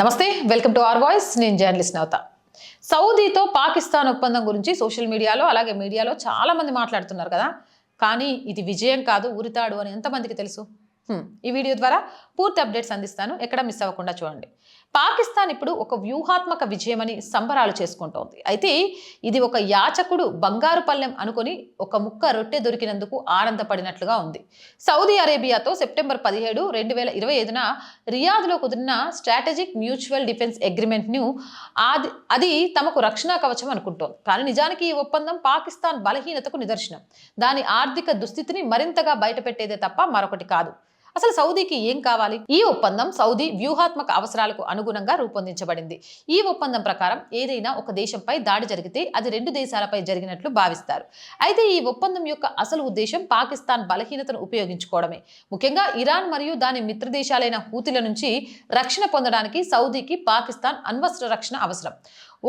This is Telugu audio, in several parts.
నమస్తే వెల్కమ్ టు ఆర్ వాయిస్. నేను జర్నలిస్ట్ నవత. సౌదీతో పాకిస్తాన్ ఒప్పందం గురించి సోషల్ మీడియాలో అలాగే మీడియాలో చాలామంది మాట్లాడుతున్నారు కదా. కానీ ఇది విజయం కాదు ఉరితాడు అని ఎంతమందికి తెలుసు? ఈ వీడియో ద్వారా పూర్తి అప్డేట్స్ అందిస్తాను. ఎక్కడ మిస్ అవ్వకుండా చూడండి. పాకిస్తాన్ ఇప్పుడు ఒక వ్యూహాత్మక విజయమని సంబరాలు చేసుకుంటోంది. అయితే ఇది ఒక యాచకుడు బంగారు పల్లెం అనుకొని ఒక ముక్క రొట్టె దొరికినందుకు ఆనందపడినట్లుగా ఉంది. సౌదీ అరేబియాతో సెప్టెంబర్ పదిహేడు రెండు వేల ఇరవై ఐదున రియాద్లో కుదిరిన స్ట్రాటజిక్ మ్యూచువల్ డిఫెన్స్ అగ్రిమెంట్ను అది అది తమకు రక్షణ కవచం అనుకుంటోంది. కానీ నిజానికి ఈ ఒప్పందం పాకిస్తాన్ బలహీనతకు నిదర్శనం. దాని ఆర్థిక దుస్థితిని మరింతగా బయటపెట్టేదే తప్ప మరొకటి కాదు. అసలు సౌదీకి ఏం కావాలి? ఈ ఒప్పందం సౌదీ వ్యూహాత్మక అవసరాలకు అనుగుణంగా రూపొందించబడింది. ఈ ఒప్పందం ప్రకారం ఏదైనా ఒక దేశంపై దాడి జరిగితే అది రెండు దేశాలపై జరిగినట్లు భావిస్తారు. అయితే ఈ ఒప్పందం యొక్క అసలు ఉద్దేశం పాకిస్తాన్ బలహీనతను ఉపయోగించుకోవడమే. ముఖ్యంగా ఇరాన్ మరియు దాని మిత్ర దేశాలైన హూతిల నుంచి రక్షణ పొందడానికి సౌదీకి పాకిస్తాన్ అణ్వస్త్ర రక్షణ అవసరం.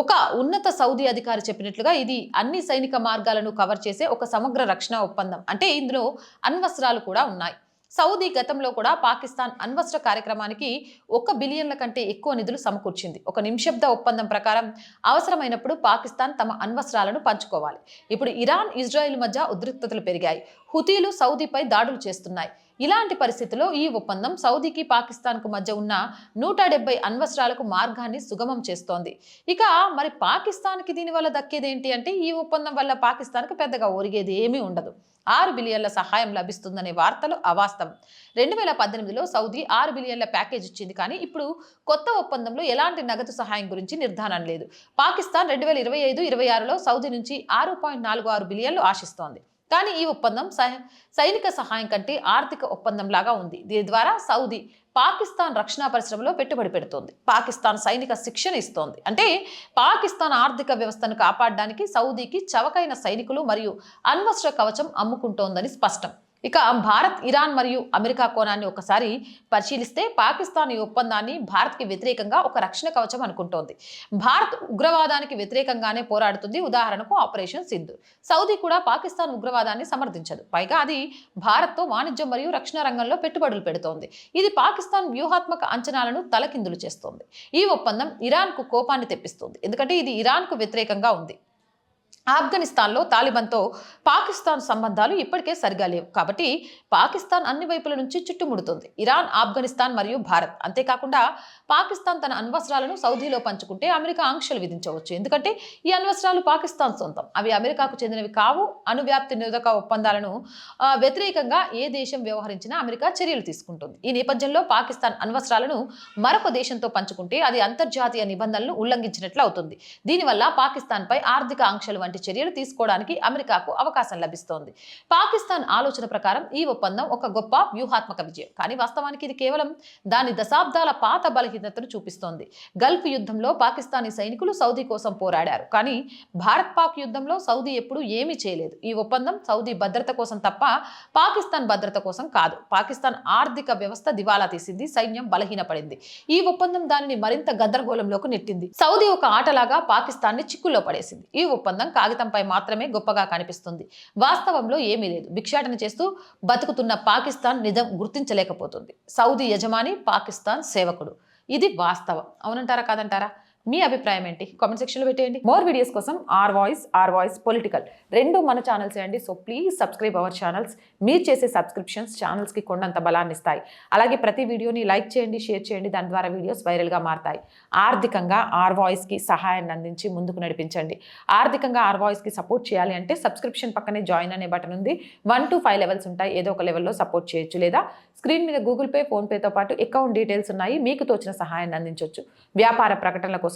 ఒక ఉన్నత సౌదీ అధికారి చెప్పినట్లుగా ఇది అన్ని సైనిక మార్గాలను కవర్ చేసే ఒక సమగ్ర రక్షణ ఒప్పందం. అంటే ఇందులో అణ్వస్త్రాలు కూడా ఉన్నాయి. సౌదీ గతంలో కూడా పాకిస్తాన్ అణ్వస్త్ర కార్యక్రమానికి ఒక బిలియన్ల కంటే ఎక్కువ నిధులు సమకూర్చింది. ఒక నిమిషబ్ద ఒప్పందం ప్రకారం అవసరమైనప్పుడు పాకిస్తాన్ తమ అణ్వస్త్రాలను పంచుకోవాలి. ఇప్పుడు ఇరాన్ ఇజ్రాయెల్ మధ్య ఉద్రిక్తతలు పెరిగాయి. హుతీలు సౌదీపై దాడులు చేస్తున్నాయి. ఇలాంటి పరిస్థితుల్లో ఈ ఒప్పందం సౌదీకి పాకిస్తాన్కు మధ్య ఉన్న నూట డెబ్బై అణ్వస్త్రాలకు మార్గాన్ని సుగమం చేస్తోంది. ఇక మరి పాకిస్తాన్కి దీనివల్ల దక్కేదేంటి అంటే ఈ ఒప్పందం వల్ల పాకిస్తాన్కు పెద్దగా ఒరిగేది ఏమీ ఉండదు. ఆరు బిలియన్ల సహాయం లభిస్తుందనే వార్తలు అవాస్తవం. రెండు వేల పద్దెనిమిదిలో సౌదీ ఆరు బిలియన్ల ప్యాకేజ్ ఇచ్చింది కానీ ఇప్పుడు కొత్త ఒప్పందంలో ఎలాంటి నగదు సహాయం గురించి నిర్ధారణ లేదు. పాకిస్తాన్ రెండు వేల ఇరవై ఐదు ఇరవై ఆరులో సౌదీ నుంచి ఆరు పాయింట్ నాలుగు ఆరు బిలియన్లు ఆశిస్తోంది. కానీ ఈ ఒప్పందం సై- సైనిక సహాయం కంటే ఆర్థిక ఒప్పందం లాగా ఉంది. దీని ద్వారా సౌదీ పాకిస్తాన్ రక్షణ పరిశ్రమలో పెట్టుబడి పెడుతోంది. పాకిస్తాన్ సైనిక శిక్షణ ఇస్తోంది. అంటే పాకిస్తాన్ ఆర్థిక వ్యవస్థను కాపాడడానికి సౌదీకి చవకైన సైనికులు మరియు అణ్వస్త్ర కవచం అమ్ముకుంటోందని స్పష్టం. ఇక భారత్ ఇరాన్ మరియు అమెరికా కోణాన్ని ఒకసారి పరిశీలిస్తే పాకిస్తాన్ ఈ ఒప్పందాన్ని భారత్కి వ్యతిరేకంగా ఒక రక్షణ కవచం అనుకుంటోంది. భారత్ ఉగ్రవాదానికి వ్యతిరేకంగానే పోరాడుతుంది. ఉదాహరణకు ఆపరేషన్ సింధు. సౌదీ కూడా పాకిస్తాన్ ఉగ్రవాదాన్ని సమర్థించదు. పైగా అది భారత్తో వాణిజ్యం మరియు రక్షణ రంగంలో పెట్టుబడులు పెడుతోంది. ఇది పాకిస్తాన్ వ్యూహాత్మక అంచనాలను తలకిందులు చేస్తోంది. ఈ ఒప్పందం ఇరాన్కు కోపాన్ని తెప్పిస్తుంది. ఎందుకంటే ఇది ఇరాన్కు వ్యతిరేకంగా ఉంది. ఆఫ్ఘనిస్తాన్లో తాలిబాన్తో పాకిస్తాన్ సంబంధాలు ఇప్పటికే సరిగా లేవు. కాబట్టి పాకిస్తాన్ అన్ని వైపుల నుంచి చుట్టుముడుతుంది. ఇరాన్ ఆఫ్ఘనిస్తాన్ మరియు భారత్. అంతేకాకుండా పాకిస్తాన్ తన అణ్వస్త్రాలను సౌదీలో పంచుకుంటే అమెరికా ఆంక్షలు విధించవచ్చు. ఎందుకంటే ఈ అణ్వస్త్రాలు పాకిస్తాన్ సొంతం. అవి అమెరికాకు చెందినవి కావు. అణువ్యాప్తి నిరోధక ఒప్పందాలను వ్యతిరేకంగా ఏ దేశం వ్యవహరించినా అమెరికా చర్యలు తీసుకుంటుంది. ఈ నేపథ్యంలో పాకిస్తాన్ అణ్వస్త్రాలను మరొక దేశంతో పంచుకుంటే అది అంతర్జాతీయ నిబంధనలను ఉల్లంఘించినట్లు అవుతుంది. దీనివల్ల పాకిస్తాన్పై ఆర్థిక ఆంక్షలు వంటి చర్యలు తీసుకోవడానికి అమెరికాకు అవకాశం లభిస్తోంది. పాకిస్తాన్ ఆలోచన ప్రకారం ఈ ఒప్పందం ఒక గొప్ప వ్యూహాత్మక విజయం. కానీ వాస్తవానికి ఇది కేవలం దాని దశాబ్దాల పాత బలహీనతను చూపిస్తోంది. గల్ఫ్ యుద్ధంలో పాకిస్తానీ సైనికులు సౌదీ కోసం పోరాడారు. కానీ భారత్ పాక్ యుద్ధంలో సౌదీ ఎప్పుడు ఏమీ చేయలేదు. ఈ ఒప్పందం సౌదీ భద్రత కోసం తప్ప పాకిస్తాన్ భద్రత కోసం కాదు. పాకిస్తాన్ ఆర్థిక వ్యవస్థ దివాలా తీసింది. సైన్యం బలహీనపడింది. ఈ ఒప్పందం దానిని మరింత గందరగోళంలోకి నెట్టింది. సౌదీ ఒక ఆటలాగా పాకిస్తాన్ని చిక్కుల్లో పడేసింది. ఈ ఒప్పందం కాగితంపై మాత్రమే గొప్పగా కనిపిస్తుంది. వాస్తవంలో ఏమీ లేదు. భిక్షాటన చేస్తూ బతుకుతున్న పాకిస్తాన్ నిజం గుర్తించలేకపోతుంది. సౌదీ యజమాని పాకిస్తాన్ సేవకుడు. ఇది వాస్తవం. అవునంటారా కాదంటారా? మీ అభిప్రాయం ఏంటి? కామెంట్ సెక్షన్లో పెట్టేయండి. మోర్ వీడియోస్ కోసం R voice R voice political రెండు మన ఛానల్స్ అండి so please subscribe our channels మీరు చేసే సబ్స్క్రిప్షన్స్ ఛానల్స్కి కొండంత బలాన్ని ఇస్తాయి. అలాగే ప్రతి వీడియోని లైక్ చేయండి షేర్ చేయండి. దాని ద్వారా వీడియోస్ వైరల్గా మారతాయి. ఆర్థికంగా ఆర్ వాయిస్కి సహాయాన్ని అందించి ముందుకు నడిపించండి. ఆర్థికంగా ఆర్ వాయిస్కి సపోర్ట్ చేయాలి అంటే సబ్స్క్రిప్షన్ పక్కనే జాయిన్ అనే బటన్ ఉంది. వన్ టు ఫైవ్ లెవెల్స్ ఉంటాయి. ఏదో ఒక లెవెల్లో సపోర్ట్ చేయొచ్చు. లేదా స్క్రీన్ మీద గూగుల్ పే ఫోన్పేతో పాటు అకౌంట్ డీటెయిల్స్ ఉన్నాయి. మీకు తోచిన సహాయాన్ని అందించవచ్చు వ్యాపార ప్రకటనల కోసం